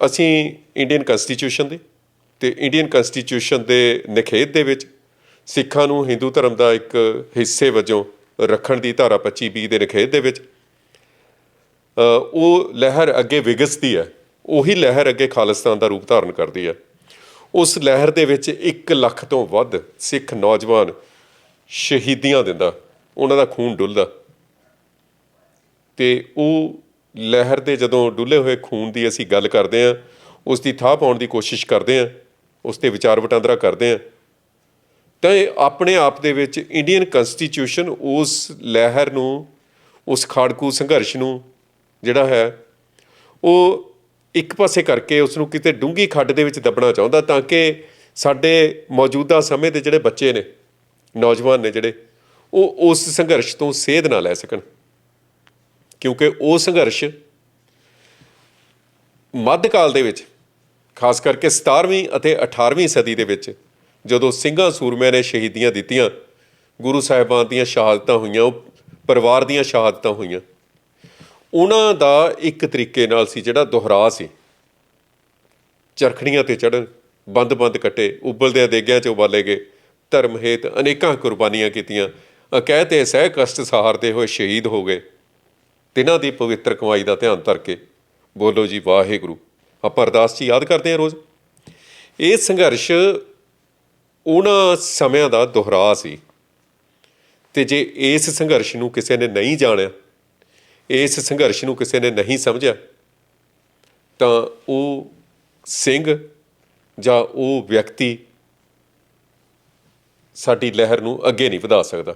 ਅਸੀਂ Indian constitution ਦੇ, ਤੇ ਇੰਡੀਅਨ ਕਨਸਟੀਟਿਊਸ਼ਨ ਦੇ ਨਿਖੇਧ ਦੇ ਵਿੱਚ ਸਿੱਖਾਂ ਨੂੰ ਹਿੰਦੂ ਧਰਮ ਦਾ ਇੱਕ ਹਿੱਸੇ ਵਜੋਂ ਰੱਖਣ ਦੀ ਧਾਰਾ 25 ਬੀ ਦੇ ਨਿਖੇਧ ਦੇ ਵਿੱਚ ਉਹ ਲਹਿਰ ਅੱਗੇ ਵਿਗਸਦੀ ਹੈ, ਉਹੀ ਲਹਿਰ ਅੱਗੇ ਖਾਲਿਸਤਾਨ ਦਾ ਰੂਪ ਧਾਰਨ ਕਰਦੀ ਹੈ। ਉਸ ਲਹਿਰ ਦੇ ਵਿੱਚ 1 ਲੱਖ ਤੋਂ ਵੱਧ ਸਿੱਖ ਨੌਜਵਾਨ ਸ਼ਹੀਦੀਆਂ ਦਿੰਦਾ, ਉਹਨਾਂ ਦਾ ਖੂਨ ਡੁੱਲਦਾ। ਤੇ ਉਹ ਲਹਿਰ ਦੇ ਜਦੋਂ ਡੁੱਲੇ ਹੋਏ ਖੂਨ ਦੀ ਅਸੀਂ ਗੱਲ ਕਰਦੇ ਹਾਂ, ਉਸ ਦੀ ਥਾਹ ਪਾਉਣ ਦੀ ਕੋਸ਼ਿਸ਼ ਕਰਦੇ ਹਾਂ, ਉਸ ਤੇ ਵਿਚਾਰ ਵਟਾਂਦਰਾ ਕਰਦੇ ਹਾਂ, ਤਾਂ ਇਹ ਆਪਣੇ ਆਪ ਦੇ ਵਿੱਚ ਇੰਡੀਅਨ ਕਨਸਟੀਟਿਊਸ਼ਨ ਉਸ ਲਹਿਰ ਨੂੰ, ਉਸ ਖਾੜਕੂ ਸੰਘਰਸ਼ ਨੂੰ ਜਿਹੜਾ ਹੈ, ਉਹ ਇੱਕ ਪਾਸੇ ਕਰਕੇ ਉਸ ਨੂੰ ਕਿਤੇ ਡੂੰਗੀ ਖੱਡ ਦੇ ਵਿੱਚ ਦੱਬਣਾ ਚਾਹੁੰਦਾ ਤਾਂ ਕਿ ਸਾਡੇ ਮੌਜੂਦਾ ਸਮੇਂ ਦੇ ਜਿਹੜੇ ਬੱਚੇ ਨੇ, ਨੌਜਵਾਨ ਨੇ ਜਿਹੜੇ, ਉਹ ਉਸ ਸੰਘਰਸ਼ ਤੋਂ ਸੇਧ ਨਾ ਲੈ ਸਕਣ। ਕਿਉਂਕਿ ਉਹ ਸੰਘਰਸ਼ ਮੱਧਕਾਲ ਦੇ ਵਿੱਚ, ਖਾਸ ਕਰਕੇ 17ਵੀਂ ਅਤੇ 18ਵੀਂ ਸਦੀ ਦੇ ਵਿੱਚ, ਜਦੋਂ ਸਿੰਘਾਂ ਸੂਰਮਿਆਂ ਨੇ ਸ਼ਹੀਦੀਆਂ ਦਿੱਤੀਆਂ, ਗੁਰੂ ਸਾਹਿਬਾਨ ਦੀਆਂ ਸ਼ਹਾਦਤਾਂ ਹੋਈਆਂ, ਉਹ ਪਰਿਵਾਰ ਦੀਆਂ ਸ਼ਹਾਦਤਾਂ ਹੋਈਆਂ, ਉਹਨਾਂ ਦਾ ਇੱਕ ਤਰੀਕੇ ਨਾਲ ਸੀ ਜਿਹੜਾ ਦੁਹਰਾ ਸੀ। ਚਰਖੜੀਆਂ ਤੇ ਚੜਨ ਬੰਦ-ਬੰਦ ਕੱਟੇ ਉਬਲਦੇ ਦੇਗਿਆਂ 'ਚ ਉਬਾਲੇ ਗਏ, ਧਰਮ ਹੇਤ ਅਨੇਕਾਂ ਕੁਰਬਾਨੀਆਂ ਕੀਤੀਆਂ, ਅਕਹਿ ਅਕਹਿਤੇ ਸਹਿ ਕਸ਼ਟ ਸਹਾਰਦੇ ਹੋਏ ਸ਼ਹੀਦ ਹੋ ਗਏ। ਤਿਨਾਂ ਦੀ ਪਵਿੱਤਰ ਕਮਾਈ ਦਾ ਧਿਆਨ ਧਰ ਕੇ ਬੋਲੋ ਜੀ, ਵਾਹਿਗੁਰੂ। ਆਪਾਂ ਅਰਦਾਸ 'ਚ ਯਾਦ ਕਰਦੇ ਹਾਂ ਰੋਜ਼। ਇਹ ਸੰਘਰਸ਼ ਉਹਨਾਂ ਸਮਿਆਂ ਦਾ ਦੁਹਰਾ ਸੀ। ਤੇ ਜੇ ਇਸ ਸੰਘਰਸ਼ ਨੂੰ ਕਿਸੇ ਨੇ ਨਹੀਂ ਜਾਣਿਆ, ਇਸ ਸੰਘਰਸ਼ ਨੂੰ ਕਿਸੇ ਨੇ ਨਹੀਂ ਸਮਝਿਆ, ਤਾਂ ਉਹ ਸਿੰਘ ਜਾਂ ਉਹ ਵਿਅਕਤੀ ਸਾਡੀ ਲਹਿਰ ਨੂੰ ਅੱਗੇ ਨਹੀਂ ਵਧਾ ਸਕਦਾ।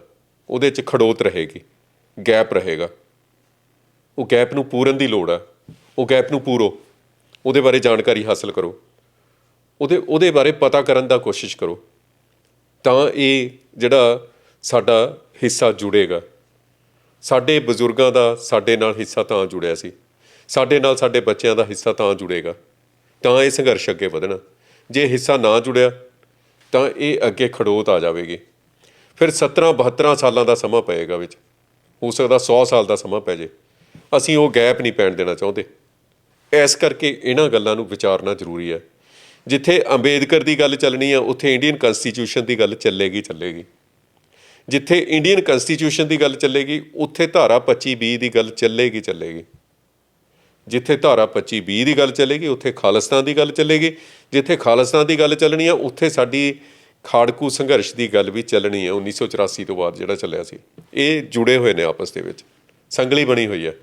ਉਹਦੇ 'ਚ ਖੜੋਤ ਰਹੇਗੀ, ਗੈਪ ਰਹੇਗਾ। ਉਹ ਗੈਪ ਨੂੰ ਪੂਰਨ ਦੀ ਲੋੜ ਆ। ਉਹ ਗੈਪ ਨੂੰ ਪੂਰੋ। ਉਹਦੇ ਬਾਰੇ ਜਾਣਕਾਰੀ ਹਾਸਲ ਕਰੋ। ਉਹਦੇ ਉਹਦੇ ਬਾਰੇ ਪਤਾ ਕਰਨ ਦਾ ਕੋਸ਼ਿਸ਼ ਕਰੋ। ਤਾਂ ਇਹ ਜਿਹੜਾ ਸਾਡਾ ਹਿੱਸਾ ਜੁੜੇਗਾ। ਸਾਡੇ ਬਜ਼ੁਰਗਾਂ ਦਾ ਸਾਡੇ ਨਾਲ ਹਿੱਸਾ ਤਾਂ ਜੁੜਿਆ ਸੀ। ਸਾਡੇ ਨਾਲ ਸਾਡੇ ਬੱਚਿਆਂ ਦਾ ਹਿੱਸਾ ਤਾਂ ਜੁੜੇਗਾ। ਤਾਂ ਇਹ ਸੰਘਰਸ਼ ਅੱਗੇ ਵਧਣਾ। ਜੇ ਹਿੱਸਾ ਨਾ ਜੁੜਿਆ, ਤਾਂ ਇਹ ਅੱਗੇ ਖੜੋਤ ਆ ਜਾਵੇਗੀ। ਫਿਰ 17 72 ਸਾਲਾਂ ਦਾ ਸਮਾਂ ਪਏਗਾ ਵਿੱਚ। ਹੋ ਸਕਦਾ 100 ਸਾਲ ਦਾ ਸਮਾਂ ਪੈ ਜੇ। ਅਸੀਂ ਉਹ ਗੈਪ ਨਹੀਂ ਪੈਣ ਦੇਣਾ ਚਾਹੁੰਦੇ। ਇਸ ਕਰਕੇ ਇਹਨਾਂ ਗੱਲਾਂ ਨੂੰ ਵਿਚਾਰਨਾ ਜ਼ਰੂਰੀ ਹੈ। ਜਿੱਥੇ ਅੰਬੇਦਕਰ ਦੀ ਗੱਲ ਚੱਲਣੀ ਹੈ ਉੱਥੇ ਇੰਡੀਅਨ ਕਨਸਟੀਟਿਊਸ਼ਨ ਦੀ ਗੱਲ ਚੱਲੇਗੀ ਚੱਲੇਗੀ। ਜਿੱਥੇ ਇੰਡੀਅਨ ਕਨਸਟੀਟਿਊਸ਼ਨ ਦੀ ਗੱਲ ਚੱਲੇਗੀ, ਉੱਥੇ ਧਾਰਾ 25 20 ਦੀ ਗੱਲ ਚੱਲੇਗੀ ਚੱਲੇਗੀ। ਜਿੱਥੇ ਧਾਰਾ 25 20 ਦੀ ਗੱਲ ਚੱਲੇਗੀ, ਉੱਥੇ ਖਾਲਿਸਤਾਨ ਦੀ ਗੱਲ ਚੱਲੇਗੀ। ਜਿੱਥੇ ਖਾਲਿਸਤਾਨ ਦੀ ਗੱਲ ਚੱਲਣੀ ਆ, ਉੱਥੇ ਸਾਡੀ ਖਾੜਕੂ ਸੰਘਰਸ਼ ਦੀ ਗੱਲ ਵੀ ਚੱਲਣੀ ਹੈ 1984 ਤੋਂ ਬਾਅਦ ਜਿਹੜਾ ਚੱਲਿਆ ਸੀ। ਇਹ ਜੁੜੇ ਹੋਏ ਨੇ ਆਪਸ ਦੇ ਵਿੱਚ। ਸੰਗਲੀ ਬਣੀ ਹੋਈ ਹੈ।